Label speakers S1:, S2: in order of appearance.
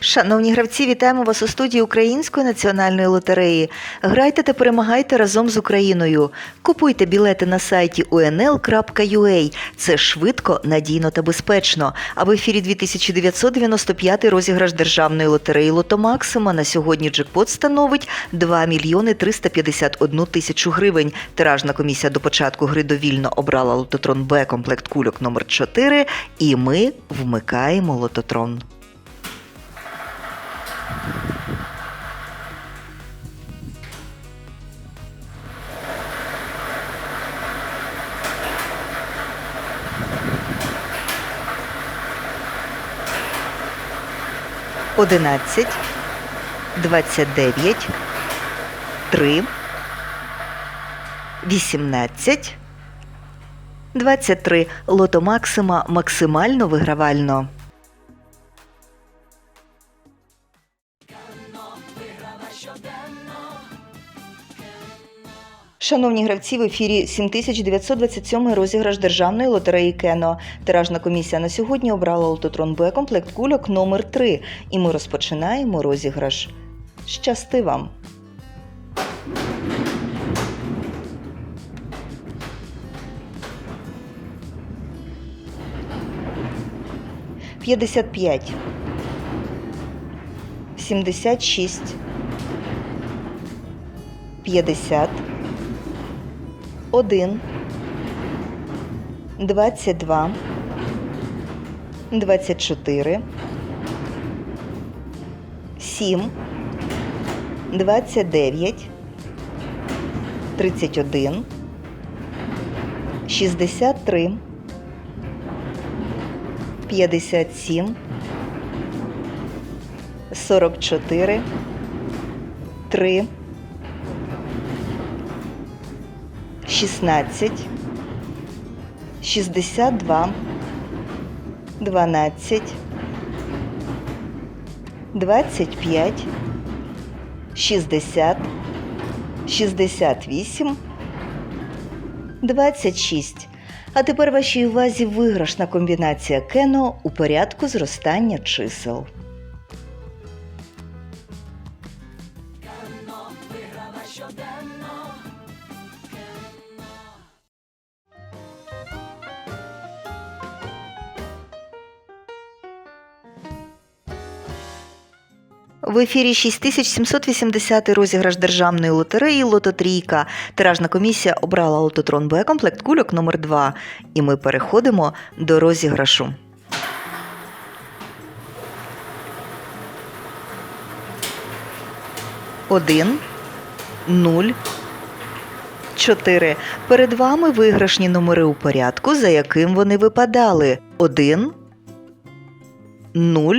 S1: Шановні гравці, вітаємо вас у студії Української національної лотереї. Грайте та перемагайте разом з Україною. Купуйте білети на сайті unl.ua. Це швидко, надійно та безпечно. А в ефірі 2995 розіграш державної лотереї Лото Максима на сьогодні джекпот становить 2 мільйони 351 тисячу гривень. Тиражна комісія до початку гри довільно обрала лототрон Б комплект кульок номер 4 і ми вмикаємо лототрон. Одинадцять, двадцять дев'ять, три, вісімнадцять, двадцять три. Лото Максима максимально вигравально. Шановні гравці, в ефірі 7927 розіграш державної лотереї Кено. Тиражна комісія на сьогодні обрала лототрон Б комплект кульок номер 3 І ми розпочинаємо розіграш. Щасти вам! П'ятдесят п'ять. Сімдесят шість. П'ятдесят. 1, 22, 24, 7, 29, 31, 63, 57, 44, 3, 16, 62, 12, 25, 60, 68, 26. А тепер вашій увазі виграшна комбінація кено у порядку зростання чисел. В ефірі 6780 розіграш державної лотереї Лототрійка. Тиражна комісія обрала лототрон Б комплект кульок номер 2 І ми переходимо до розіграшу. Один, нуль, чотири. Перед вами виграшні номери у порядку, за яким вони випадали. Один, нуль.